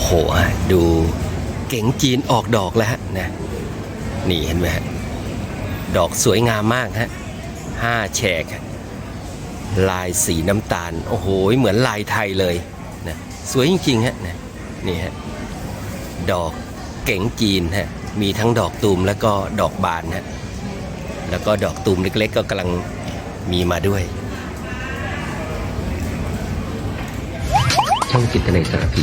อ้โหดูเก๋งจีนออกดอกแล้วฮะนะนี่เห็นไหมฮะดอกสวยงามมากฮะห้าแฉก ลายสีน้ำตาล โอ้โห เหมือนลายไทยเลยนะสวยจริงๆฮะนะนี่ฮะดอกเก๋งจีนฮะมีทั้งดอกตูมแล้วก็ดอกบานฮะแล้วก็ดอกตูมเล็กๆ ก็กำลังมีมาด้วย ช่องจิตในสารพี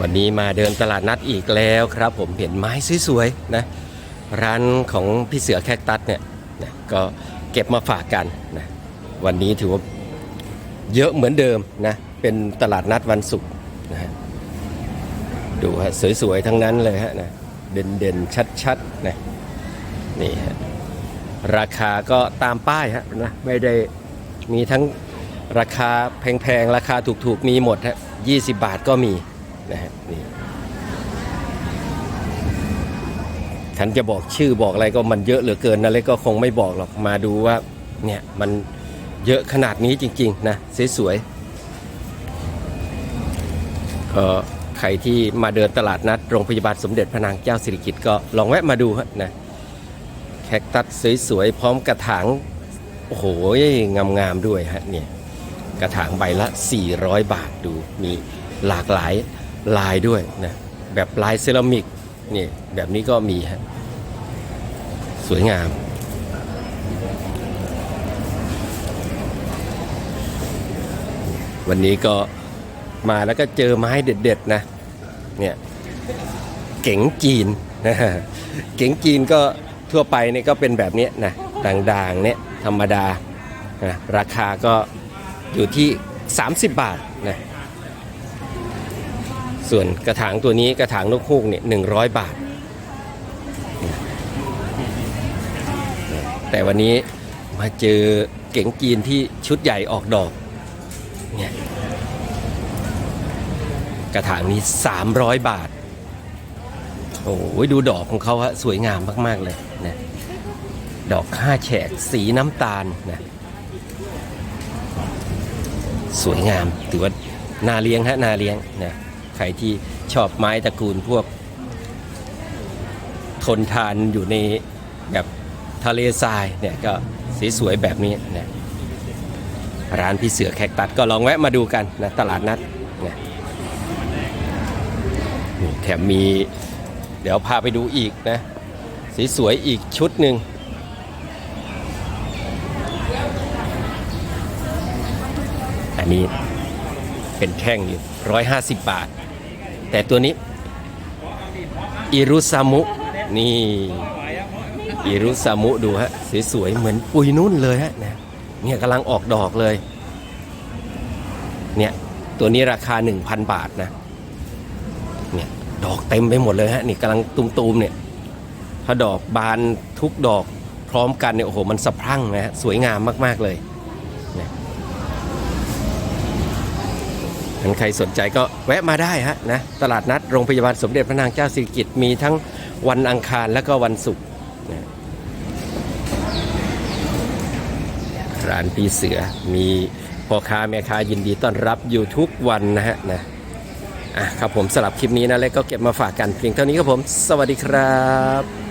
วันนี้มาเดินตลาดนัดอีกแล้วครับ ผมเห็นไม้สวยๆนะร้านของพี่เสือแคคตัสเนี่ยนะก็เก็บมาฝากกันนะวันนี้ถือว่าเยอะเหมือนเดิมนะเป็นตลาดนัดวันศุกร์นะฮะดูฮะสวยๆทั้งนั้นเลยฮะนะเด่นๆชัดๆนะนี่ฮะราคาก็ตามป้ายฮะนะไม่ได้มีทั้งราคาแพงๆ ราคาถูกๆ มีหมดฮะ20 บาทก็มี นะฮะนี่ฉันจะบอกชื่อบอกอะไรก็มันเยอะเหลือเกินนะเล็กก็คงไม่บอกหรอกมาดูว่าเนี่ยมันเยอะขนาดนี้จริง ๆ นะสวยๆก็ใครที่มาเดินตลาดนัดโรงพยาบาลสมเด็จพระนางเจ้าสิริกิติ์ก็ลองแวะมาดูฮะนะแคคตัสสวยๆพร้อมกระถางโอ้โหงามๆด้วยฮะเนี่ยกระถางใบละ 400 บาทดูมีหลากหลาย ลายด้วยนะแบบลายเซรามิกนี่แบบนี้ก็มีฮะสวยงาม วันนี้ก็มาแล้วก็เจอไม้เด็ดๆนะเนี่ยเก๋งจีนนะเก๋งจีนก็ทั่วไปนี่ก็เป็นแบบนี้นะด่างๆเนี่ยธรรมดานะราคาก็อยู่ที่ 30 บาทนะ ส่วนกระถางตัวนี้กระถางนกฮูกเนี่ยหนึ่งร้อยบาท แต่วันนี้มาเจอเก๋งจีนที่ชุดใหญ่ออกดอกเนี่ยกระถางนี้300บาท โอ้ยดูดอกของเขาฮะสวยงามมาก ๆ เลยนะดอกห้าแฉกสีน้ำตาลนะสวยงามถือว่านาเลี้ยงฮะนาเลี้ยงนะ ใครที่ชอบไม้ตระกูลพวก ทนทานอยู่ในแบบทะเลทรายเนี่ยก็สสวยๆแบบนี้นะร้านพี่เสือแคคตัสก็ลองแวะมาดูกันนะตลาดนัดนะนี่แถมมีเดี๋ยวพาไปดูอีกนะสสวยๆอีกชุดหนึ่งอันนี้เป็นแท่งอยู่ร้อยห้าสิบบาท แต่ตัวนี้อิรุซามุ นี่อิรุซามุดูฮะสวยๆเหมือนปุยนุ่นเลยฮะนะเนี่ยกำลังออกดอกเลย เนี่ยตัวนี้ราคา 1,000 บาทนะ เนี่ยดอกเต็มไปหมดเลยฮะนี่กำลังตุมๆเนี่ยถ้าดอกบานทุกดอกพร้อมกันเนี่ยโอ้โหมันสะพรั่งนะฮะสวยงามมากๆเลยนะ ท่านใครสนใจก็แวะมาได้ฮะนะตลาดนัดโรงพยาบาลสมเด็จพระนางเจ้าสิริกิติ์มีทั้งวันอังคารและก็วันศุกร์นะร้านปีเสือมีพ่อค้าแม่ค้ายินดีต้อนรับอยู่ทุกวันนะฮะนะอะครับผมสลับคลิปนี้นะเล็กก็เก็บมาฝากกันเพียงเท่านี้ครับผม สวัสดีครับ